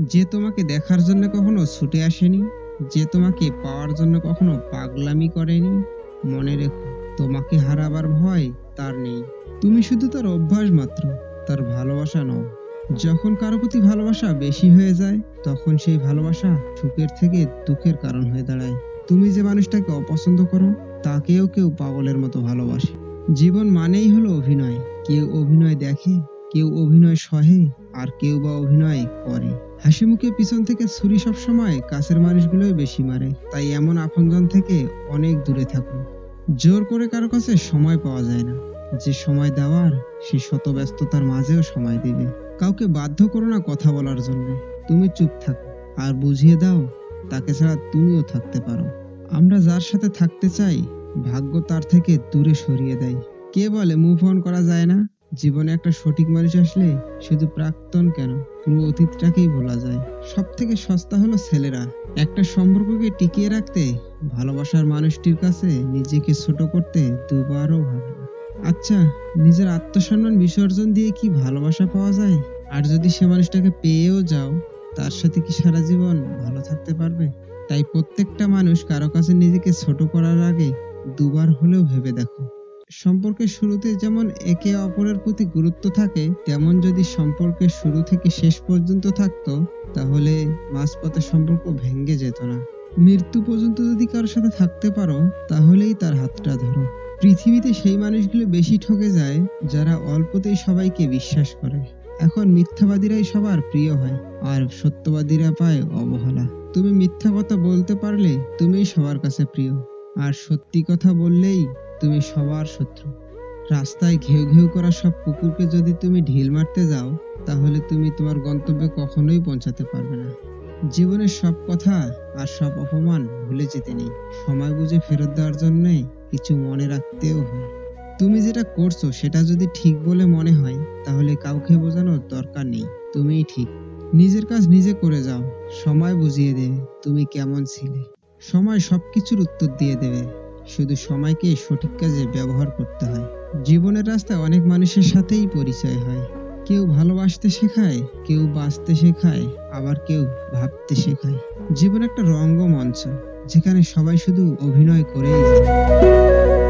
যে তোমাকে দেখার জন্য কখনো ছুটে আসেনি, যে তোমাকে পাওয়ার জন্য কখনো পাগলামি করেনি, মনে রেখো, তোমাকে হারাবার ভয় তার নেই। তুমি শুধু তার অভ্যাস মাত্র, তার ভালোবাসা নও। যখন কারও প্রতি ভালোবাসা বেশি হয়ে যায়, তখন সেই ভালোবাসা সুখের থেকে দুঃখের কারণ হয়ে দাঁড়ায়। তুমি যে মানুষটাকে অপছন্দ করো, তাকেও কেউ পাগলের মতো ভালোবাসে। জীবন মানেই হলো অভিনয়। কেউ অভিনয় দেখে, কেউ অভিনয় সহে, আর কেউ বা অভিনয় করে। হাসি মুখে পিছন থেকে ছুরি সব সময় কাছের মানুষগুলোই বেশি মারে। তাই এমন আপনজন থেকে অনেক দূরে থাকুন। জোর করে কারও কাছে সময় পাওয়া যায় না। যে সময় দেওয়ার, সে শত ব্যস্ততার মাঝেও সময় দিবে। কাউকে বাধ্য করো না কথা বলার জন্য। তুমি চুপ থাকো। আর বুঝিয়ে দাও, তাকে ছাড়া তুমিও থাকতে পারো। আমরা যার সাথে থাকতে চাই, ভাগ্য তার থেকে দূরে সরিয়ে দেয়। কে বলে মুভ অন করা যায় না? জীবনে একটা সঠিক মানুষ আসলে শুধু প্রাক্তন কেন? পুরো অতীতটাকেই ভোলা যায়। সব থেকে সস্তা হলো ছেলেরা। একটা সম্পর্ককে টিকিয়ে রাখতে, ভালোবাসার মানুষটির কাছে নিজেকে ছোট করতে দুবারও ভাবে। আচ্ছা নিজের আত্মসম্মান বিসর্জন দিয়ে কি ভালোবাসা পাওয়া যায়? আর যদি সে মানুষটাকে পেয়েও যাও, তার সাথে কি সারা জীবন ভালো থাকতে পারবে? তাই প্রত্যেকটা মানুষ কারও কাছে নিজেকে ছোট করার আগে দুবার হলেও ভেবে দেখো। সম্পর্কের শুরুতে যেমন একে অপরের প্রতি গুরুত্ব থাকে, তেমন যদি সম্পর্কের শুরু থেকে শেষ পর্যন্ত থাকতো, তাহলে মাঝপথে সম্পর্ক ভেঙে যেত না। মৃত্যু পর্যন্ত যদি কারোর সাথে থাকতে পারো, তাহলেই তার হাতটা ধরো। পৃথিবীতে সেই মানুষগুলো বেশি ঠকে যায়, যারা অল্পতেই সবাইকে বিশ্বাস করে। এখন মিথ্যাবাদীরাই সবার প্রিয় হয়, আর সত্যবাদীরা পায় অবহেলা। তুমি মিথ্যা কথা বলতে পারলে তুমি সবার কাছে প্রিয়। আর সত্যি কথা বললেই তুমি সবার শত্রু। রাস্তায় ঘেউ ঘেউ করা সব কুকুরকে যদি তুমি ঢিল মারতে যাও, তাহলে তুমি তোমার গন্তব্যে কখনোই পৌঁছাতে পারবে না। জীবনের সব কথা আর সব অপমান ভুলে যেতে নেই। সময় বুঝে ফেরত দেওয়ার জন্য কিছু মনে রাখতেও হয়। তুমি যেটা করছ সেটা যদি ঠিক বলে মনে হয়, তাহলে কাউকে বোঝানোর দরকার নেই। তুমিই ঠিক। নিজের কাজ নিজে করে যাও। সময় বুঝিয়ে দেবে তুমি কেমন ছিলে। সময় সবকিছুর উত্তর দিয়ে দেবে। শুধু সময়কে সঠিক কাজে ব্যবহার করতে হয়। জীবনের রাস্তায় অনেক মানুষের সাথেই পরিচয় হয়। কেউ ভালোবাসতে শেখায়, কেউ বাঁচতে শেখায়, আবার কেউ ভাবতে শেখায়। জীবন একটা রঙ্গমঞ্চ, যেখানে সবাই শুধু অভিনয় করেই যায়।